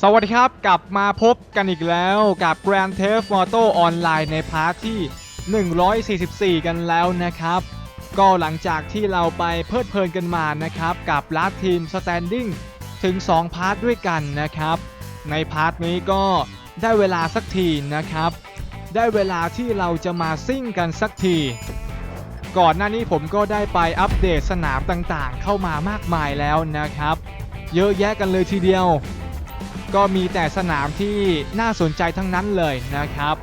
สวัสดีครับ กลับมาพบกันอีกแล้วกับ Grand Theft Auto Online ในพาร์ทที่ 144 กันแล้วนะครับ ก็หลังจากที่เราไปเพลิดเพลินกันมานะครับ กับลาทีม Standing ถึง 2 พาร์ทด้วยกันนะครับ ในพาร์ทนี้ก็ได้เวลาสักทีนะครับ ได้เวลาที่เราจะมาซิ่งกันสักที ก่อนหน้านี้ผมก็ได้ไปอัปเดตสนามต่างๆ เข้ามามากมายแล้วนะครับ เยอะแยะกันเลยทีเดียว ก็มีแต่สนามที่น่าสนใจทั้งนั้นเลยนะครับ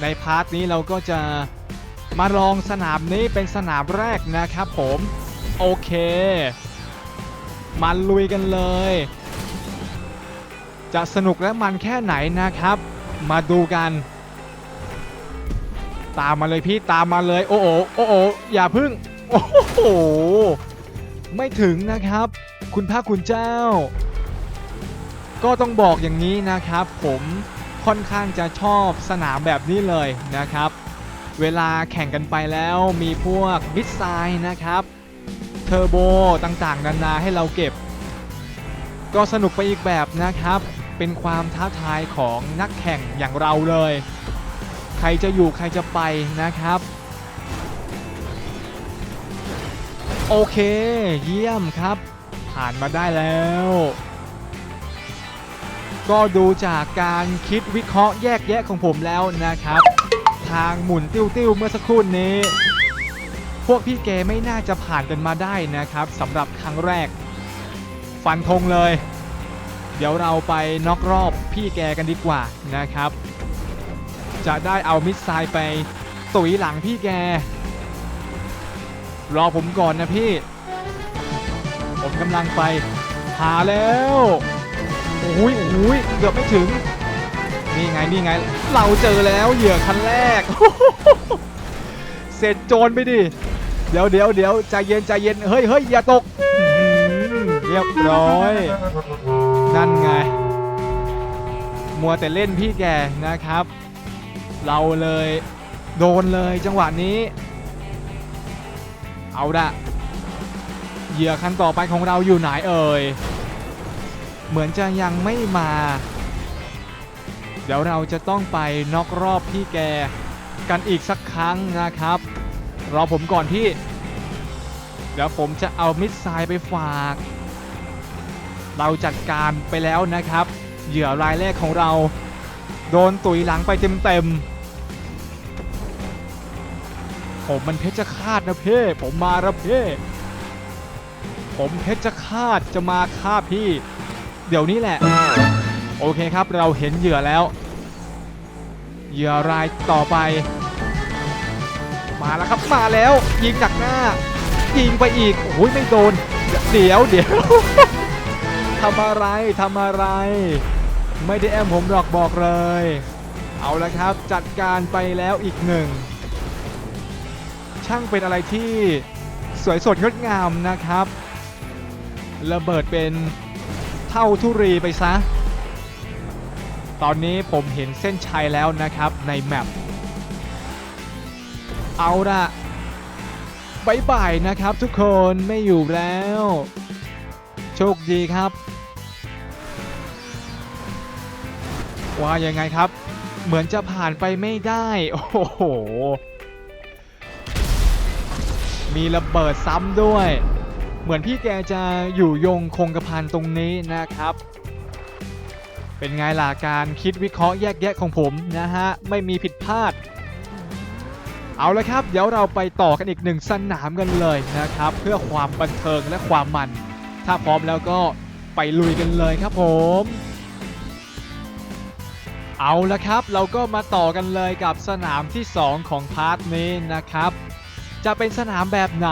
ในพาร์ทนี้เราก็จะมาลองสนามนี้เป็นสนามแรกนะครับผม โอเคมาลุยกันเลย จะสนุกและมันแค่ไหนนะครับ มาดูกัน ตามมาเลยพี่ตามมาเลย โอ้โหโอ้โหอย่าพึ่ง โอ้โห ไม่ถึงนะครับ คุณพระคุณเจ้า ก็ต้องบอกอย่างนี้นะครับ ผมค่อนข้างจะชอบสนามแบบนี้เลยนะครับ เวลาแข่งกันไปแล้วมีพวกมิดไซน์นะครับเทอร์โบต่างๆ นานาให้เราเก็บ ก็สนุกไปอีกแบบนะครับ เป็นความท้าทายของนักแข่งอย่างเราเลย ใครจะอยู่ใครจะไปนะครับโอเค เยี่ยมครับ ผ่านมาได้แล้ว ก็ดูจากการคิดวิเคราะห์แยกแยะของผมแล้วนะครับ ทางหมุนติ้วๆเมื่อสักครู่นี้ พวกพี่เกไม่น่าจะผ่านกันมาได้นะครับสำหรับครั้งแรก ฟันธงเลย เดี๋ยวเราไปน็อกรอบพี่แกกันดีกว่านะครับ จะได้เอามิสไซล์ไปตุ๋ยหลังพี่แก รอผมก่อนนะพี่ ผมกำลังไปหาแล้ว อ้ยโอ้ยเกือบไม่ถึง นี่ไงนี่ไง เราเจอแล้วเหยื่อคันแรก เสร็จโจรไปดิ เดี๋ยวเดี๋ยวเดี๋ยวใจเย็นใจเย็น เฮ้ยเฮ้ยอย่าตก เรียบร้อย นั่นไง มัวแต่เล่นพี่แกนะครับ เราเลยโดนเลยจังหวะนี้ เอาละเหยื่อคันต่อไปของเราอยู่ไหนเอ่ย เหมือนจะยังไม่มา เดี๋ยวเราจะต้องไปนอกรอบพี่แกกันอีกสักครั้งนะครับ รอผมก่อนพี่ เดี๋ยวผมจะเอามิดไซล์ไปฝาก เราจัดการไปแล้วนะครับ เหยื่อรายแรกของเรา โดนตุยหลังไปเต็มๆ ผมมันเพชรฆาตนะเพ่ผมมาแล้วเพ่ผมเพชรฆาตจะมาฆ่าพี่ เดี๋ยวนี้แหละ โอเคครับเราเห็นเหยื่อแล้ว เหยื่อรายต่อไป มาแล้วครับมาแล้ว ยิงจากหน้า ยิงไปอีกโอ้ยไม่โดน เดี๋ยวเดี๋ยวทำอะไรทำอะไร ไม่ได้แอมผมหรอกบอกเลย เอาละครับจัดการไปแล้วอีกหนึ่ง ช่างเป็นอะไรที่สวยสดงดงามนะครับ ระเบิดเป็น เท่าทุรีไปซะ ตอนนี้ผมเห็นเส้นชัยแล้วนะครับในแมปเอาละบายบายนะครับทุกคนไม่อยู่แล้ว โชคดีครับ ว่ายังไงครับ เหมือนจะผ่านไปไม่ได้ โอ้โห มีระเบิดซ้ำด้วย เหมือนพี่แกจะอยู่ยงคงกระพันตรงนี้นะครับ เป็นไงล่ะการคิดวิเคราะห์แยกแยะของผมนะฮะ ไม่มีผิดพลาด เอาละครับ เดี๋ยวเราไปต่อกันอีกหนึ่งสนามกันเลยนะครับ เพื่อความบันเทิงและความมัน ถ้าพร้อมแล้วก็ไปลุยกันเลยครับผมเอาละครับเราก็มาต่อกันเลยกับสนามที่ 2 ของพาร์ทนี้นะครับ จะเป็นสนามแบบไหน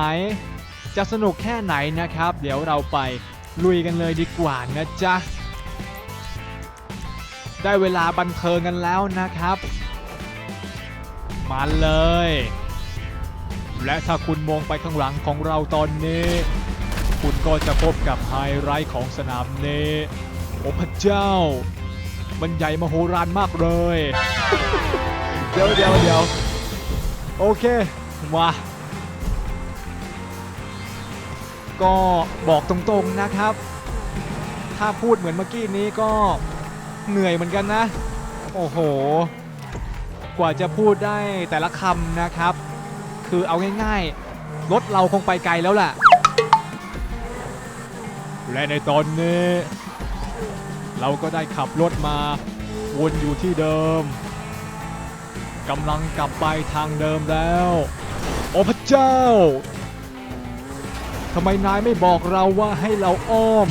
จะสนุกแค่ไหนนะครับ เดี๋ยวเราไปลุยกันเลยดีกว่านะจ๊ะ ได้เวลาบันเทิงกันแล้วนะครับมาเลย และถ้าคุณมองไปข้างหลังของเราตอนนี้ คุณก็จะพบกับไฮไลท์ของสนามนี้โอ้พระเจ้า มันใหญ่มโหฬารมากเลย เดี๋ยวเดี๋ยวเดี๋ยวโอเค มา ก็บอกตรงๆนะครับ ถ้าพูดเหมือนเมื่อกี้นี้ก็เหนื่อยเหมือนกันนะ โอ้โห กว่าจะพูดได้แต่ละคำนะครับ คือเอาง่ายๆ รถเราคงไปไกลแล้วล่ะ และในตอนนี้ เราก็ได้ขับรถมาวนอยู่ที่เดิมกำลังกลับไปทางเดิมแล้ว โอ้พระเจ้า ทำไมนายไม่บอกเราว่าให้เราอ้อม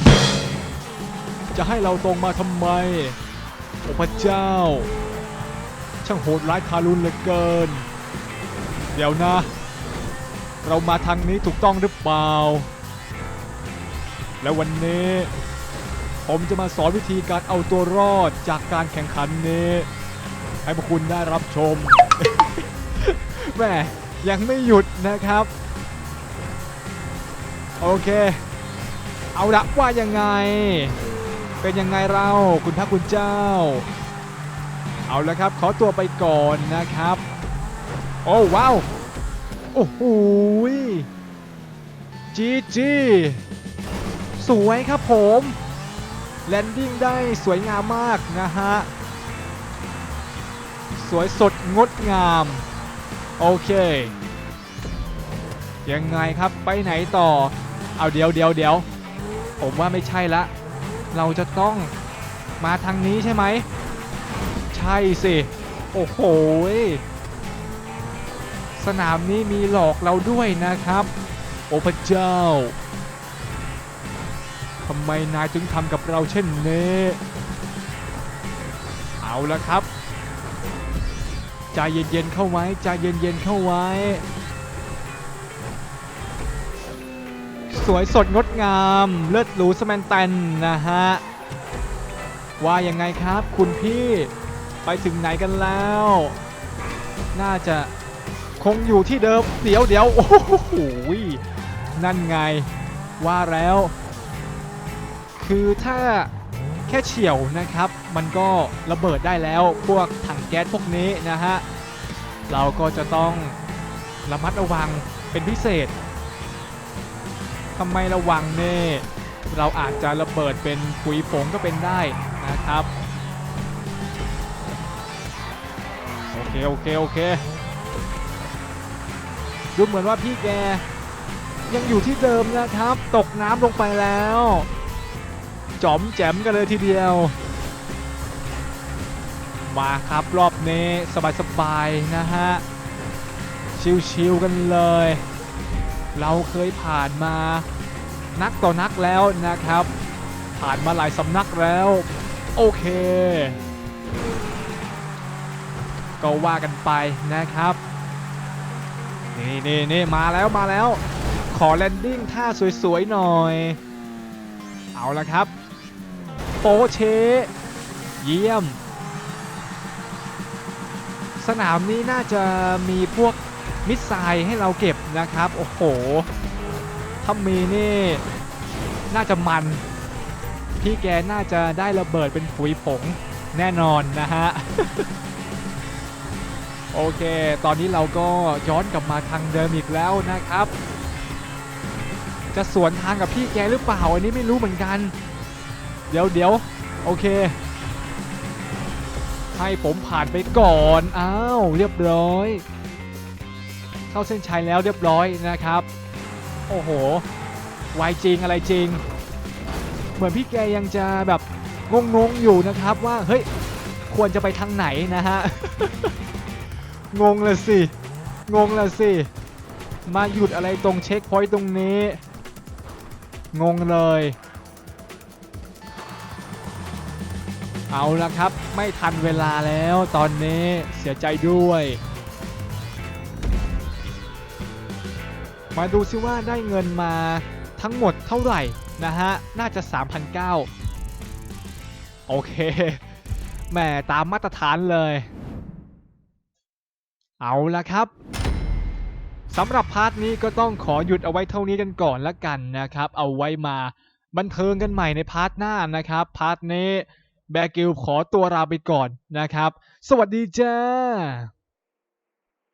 จะให้เราตรงมาทำไม โอ้พระเจ้า ช่างโหดร้ายทารุณเหลือเกิน เดี๋ยวนะ เรามาทางนี้ถูกต้องหรือเปล่า และวันนี้ ผมจะมาสอนวิธีการเอาตัวรอดจากการแข่งขันนี้ ให้พวกคุณได้รับชมแม่ยังไม่หยุดนะครับ โอเค เอาละว่ายังไง เป็นยังไงเราคุณพระคุณเจ้า เอาละครับ ขอตัวไปก่อนนะครับ โอ้ว้าว โอ้โหจีจีสวยครับผมแลนดิ้งได้สวยงามมากนะฮะ สวยสดงดงาม โอเค ยังไงครับไปไหนต่อ เอาเดี๋ยวเดี๋ยวเดี๋ยวผมว่าไม่ใช่ละ เราจะต้องมาทางนี้ใช่ไหม ใช่สิ โอ้โห สนามนี้มีหลอกเราด้วยนะครับ โอ้พระเจ้าทำไมนายถึงทำกับเราเช่นนี้ เอาละครับ ใจเย็นๆเข้าไว้ ใจเย็นๆเข้าไว้ สวยสดงดงาม เลิศหรูสแมนแตนนะฮะ ว่ายังไงครับ คุณพี่ไปถึงไหนกันแล้ว น่าจะคงอยู่ที่เดิม เดี๋ยวเดี๋ยวโอ้โหนั่นไงว่าแล้ว คือถ้าแค่เฉียวนะครับ มันก็ระเบิดได้แล้วพวกถังแก๊สพวกนี้นะฮะ เราก็จะต้องระมัดระวังเป็นพิเศษ ทำไมระวังเน่เราอาจจะระเบิดเป็นปุ๋ยผงก็เป็นได้นะครับ โอเค โอเค โอเค ดูเหมือนว่าพี่แก ยังอยู่ที่เดิมนะครับ ตกน้ำลงไปแล้ว จอมแจมกันเลยทีเดียว มาครับรอบนี้สบายๆนะฮะ ชิวๆกันเลย เราเคยผ่านมานักต่อนักแล้วนะครับ ผ่านมาหลายสำนักแล้ว โอเค ก็ว่ากันไปนะครับ นี่นี่นี่มาแล้วมาแล้ว ขอแลนดิ้งท่าสวยๆหน่อย เอาละครับ โปเช เยี่ยม สนามนี้น่าจะมีพวก มิสไซล์ให้เราเก็บนะครับ โอ้โห ถ้ามีนี่ น่าจะมัน พี่แกน่าจะได้ระเบิดเป็นผุยผงแน่นอนนะฮะ โอเค ตอนนี้เราก็ย้อนกลับมาทางเดิมอีกแล้วนะครับ จะสวนทางกับพี่แกหรือเปล่าอันนี้ไม่รู้เหมือนกัน เดี๋ยวเดี๋ยวโอเค ให้ผมผ่านไปก่อน อ้าว เรียบร้อย เข้าเส้นชัยแล้วเรียบร้อยนะครับ โอ้โหไวจริงอะไรจริง เหมือนพี่แกยังจะแบบงงๆอยู่นะครับว่าเฮ้ยควรจะไปทางไหนนะฮะงงเลยสิงงเลยสิมาหยุดอะไรตรงเช็คพอยต์ตรงนี้ งงเลย เอาละครับ ไม่ทันเวลาแล้วตอนนี้เสียใจด้วย มาดูซิว่าได้เงินมาทั้งหมดเท่าไหร่นะฮะ น่าจะ 3,009โอเคแหมตามมาตรฐานเลย เอาละครับสำหรับพาร์ทนี้ก็ต้องขอหยุดเอาไว้เท่านี้กันก่อนละกันนะครับ เอาไว้มาบันเทิงกันใหม่ในพาร์ทหน้านะครับ พาร์ทนี้แบกิลขอตัวลาไปก่อนนะครับ สวัสดีจ้า